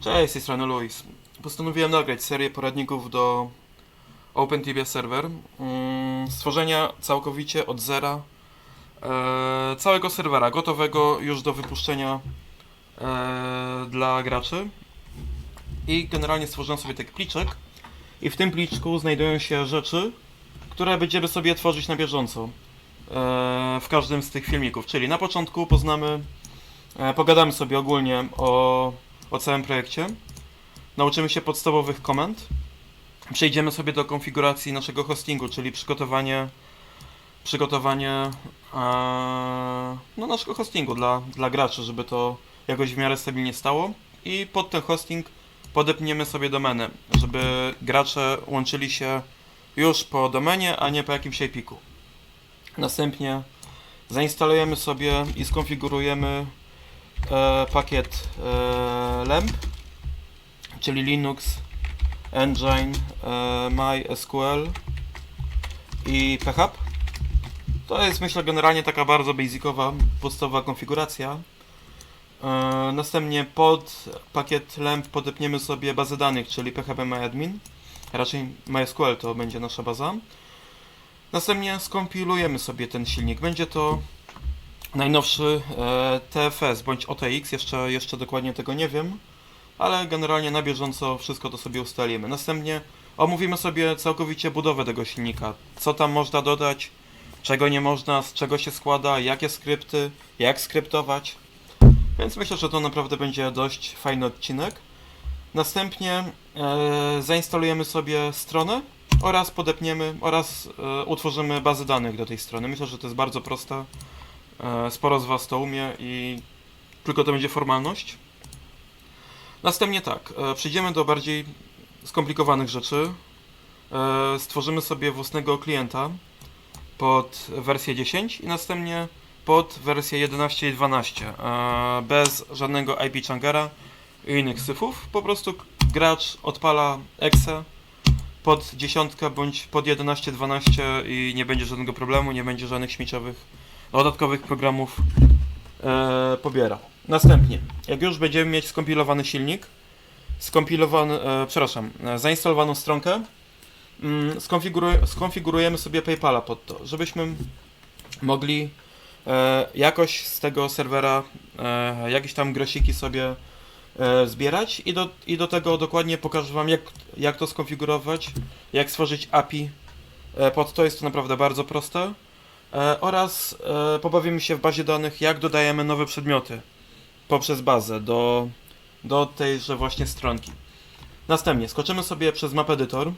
Cześć, z tej strony Luis. Postanowiłem nagrać serię poradników do OpenTBS Server. Mm, Stworzenia całkowicie od zera e, całego serwera, gotowego już do wypuszczenia e, dla graczy. I generalnie stworzyłem sobie taki pliczek. I w tym pliczku znajdują się rzeczy, które będziemy sobie tworzyć na bieżąco. e, W każdym z tych filmików. Czyli na początku poznamy, pogadamy sobie ogólnie o o całym projekcie. Nauczymy się podstawowych komend. Przejdziemy sobie do konfiguracji naszego hostingu, czyli przygotowanie przygotowanie e, no, naszego hostingu dla, dla graczy, żeby to jakoś w miarę stabilnie stało. I pod ten hosting podepniemy sobie domenę, żeby gracze łączyli się już po domenie, a nie po jakimś IP-ku. Następnie zainstalujemy sobie i skonfigurujemy pakiet e, LAMP, czyli Linux, Engine, e, MySQL i PHP. To jest myślę generalnie taka bardzo basicowa, podstawowa konfiguracja. E, następnie pod pakiet LAMP podepniemy sobie bazę danych, czyli PHP MyAdmin. Raczej MySQL to będzie nasza baza. Następnie skompilujemy sobie ten silnik. Będzie to najnowszy e, TFS bądź OTX, jeszcze, jeszcze dokładnie tego nie wiem, ale generalnie na bieżąco wszystko to sobie ustalimy. Następnie omówimy sobie całkowicie budowę tego silnika, co tam można dodać, czego nie można, z czego się składa, jakie skrypty, jak skryptować. Więc myślę, że to naprawdę będzie dość fajny odcinek. Następnie e, zainstalujemy sobie stronę oraz podepniemy oraz e, utworzymy bazę danych do tej strony. Myślę, że to jest bardzo proste. E, Sporo z Was to umie i tylko to będzie formalność. Następnie tak, e, przejdziemy do bardziej skomplikowanych rzeczy. E, Stworzymy sobie własnego klienta pod wersję 10 i następnie pod wersję 11 i 12. e, Bez żadnego IP changera i innych syfów. Po prostu gracz odpala exe pod 10 bądź pod 11, 12 i nie będzie żadnego problemu, nie będzie żadnych śmieciowych dodatkowych programów e, pobiera. Następnie, jak już będziemy mieć skompilowany silnik, skompilowany, e, przepraszam, e, zainstalowaną stronkę, mm, skonfiguruj, skonfigurujemy sobie PayPala pod to, żebyśmy mogli e, jakoś z tego serwera e, jakieś tam grosiki sobie e, zbierać i do, i do tego dokładnie pokażę Wam jak, jak to skonfigurować, jak stworzyć API e, pod to, jest to naprawdę bardzo proste. E, oraz e, pobawimy się w bazie danych, jak dodajemy nowe przedmioty poprzez bazę do, do tejże właśnie stronki. Następnie skoczymy sobie przez Map Editor.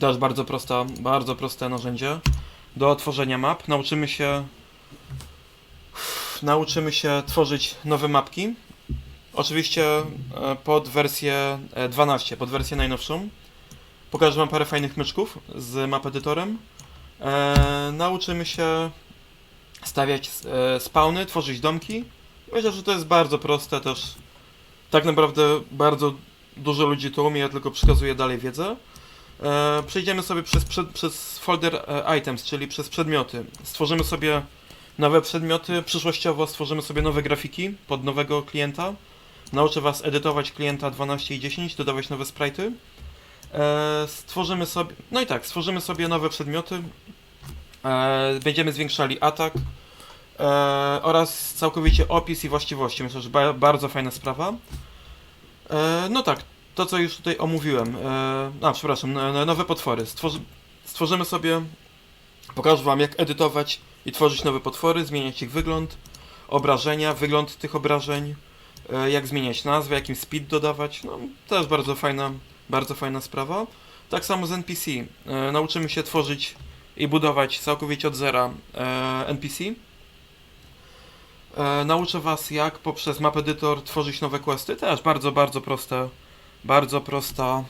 To jest bardzo prosta, bardzo proste narzędzie do tworzenia map. Nauczymy się nauczymy się tworzyć nowe mapki. Oczywiście e, pod wersję e, 12, pod wersję najnowszą. Pokażę Wam parę fajnych myczków z map edytorem. E, nauczymy się stawiać e, spawny, tworzyć domki. Myślę, że to jest bardzo proste też. Tak naprawdę bardzo dużo ludzi to umie, ja tylko przekazuję dalej wiedzę. E, przejdziemy sobie przez, przed, przez folder e, items, czyli przez przedmioty. Stworzymy sobie nowe przedmioty, przyszłościowo stworzymy sobie nowe grafiki pod nowego klienta. Nauczę Was edytować klienta 12 i 10, dodawać nowe sprite'y. E, stworzymy sobie, no i tak, stworzymy sobie nowe przedmioty. E, będziemy zwiększali atak e, oraz całkowicie opis i właściwości. Myślę, że ba bardzo fajna sprawa. No tak, to co już tutaj omówiłem. A, przepraszam, n- nowe potwory. Stworzy stworzymy sobie, pokażę Wam jak edytować i tworzyć nowe potwory, zmieniać ich wygląd, obrażenia, wygląd tych obrażeń, jak zmieniać nazwę, jakim speed dodawać. No, też bardzo fajna, bardzo fajna sprawa. Tak samo z NPC. E, nauczymy się tworzyć i budować całkowicie od zera e, NPC. E, nauczę Was, jak poprzez Map Editor tworzyć nowe questy. Też bardzo, bardzo proste, bardzo prosta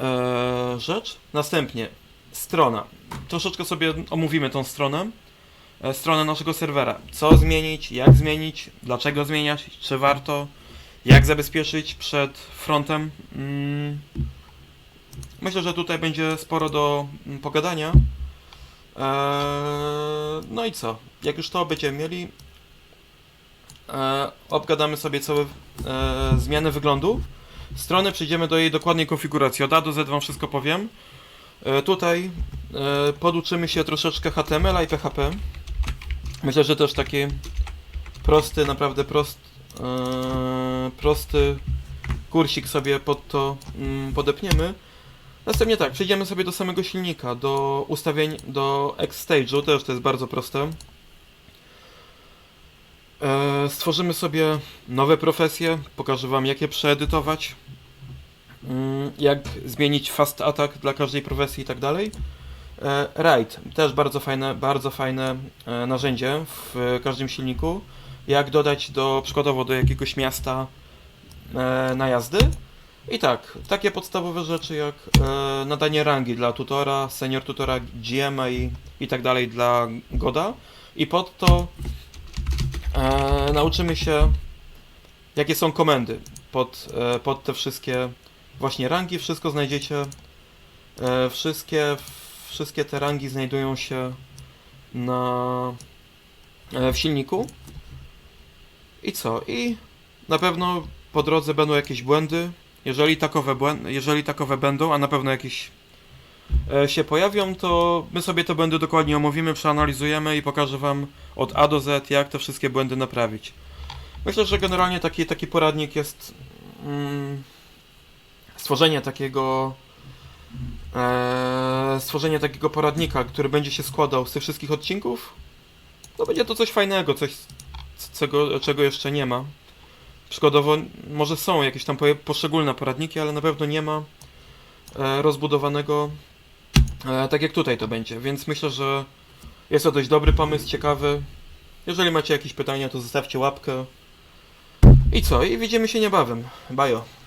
e, rzecz. Następnie strona. Troszeczkę sobie omówimy tą stronę. E, stronę naszego serwera. Co zmienić, jak zmienić, dlaczego zmieniać, czy warto, jak zabezpieczyć przed frontem. Mm. Myślę, że tutaj będzie sporo do mm, pogadania. Eee, no i co? Jak już to będziemy mieli, e, obgadamy sobie całe e, zmiany wyglądu. Strony przejdziemy do jej dokładnej konfiguracji. Od A do Z wam wszystko powiem. Tutaj poduczymy się troszeczkę HTML i PHP. Myślę, że też taki prosty, naprawdę prost, e, prosty kursik sobie pod to mm, podepniemy. Następnie tak, przejdziemy sobie do samego silnika, do ustawień, do X-Stage'u, też to jest bardzo proste. E, stworzymy sobie nowe profesje, pokażę Wam jak je przeedytować, mm, jak zmienić fast attack dla każdej profesji i tak dalej. E, Ride, też bardzo fajne, bardzo fajne e, narzędzie w każdym silniku. Jak dodać do, przykładowo do jakiegoś miasta e, najazdy. I tak, takie podstawowe rzeczy jak e, nadanie rangi dla tutora, senior tutora, GM i, i tak dalej dla Goda. I pod to e, nauczymy się, jakie są komendy pod, e, pod te wszystkie właśnie rangi. Wszystko znajdziecie, e, wszystkie, wszystkie te rangi znajdują się na, e, w silniku. I co? I na pewno po drodze będą jakieś błędy. Jeżeli takowe, błęd, jeżeli takowe będą, a na pewno jakieś e, się pojawią, to my sobie te błędy dokładnie omówimy, przeanalizujemy i pokażę Wam od A do Z, jak te wszystkie błędy naprawić. Myślę, że generalnie taki, taki poradnik jest mm, stworzenie takiego e, stworzenie takiego poradnika, który będzie się składał z tych wszystkich odcinków. To będzie to coś fajnego, coś czego, czego jeszcze nie ma. Przykładowo, może są jakieś tam poszczególne poradniki, ale na pewno nie ma e, rozbudowanego e, tak jak tutaj to będzie, więc myślę, że jest to dość dobry pomysł, ciekawy. Jeżeli macie jakieś pytania, to zostawcie łapkę. I co? I widzimy się niebawem. Bajo.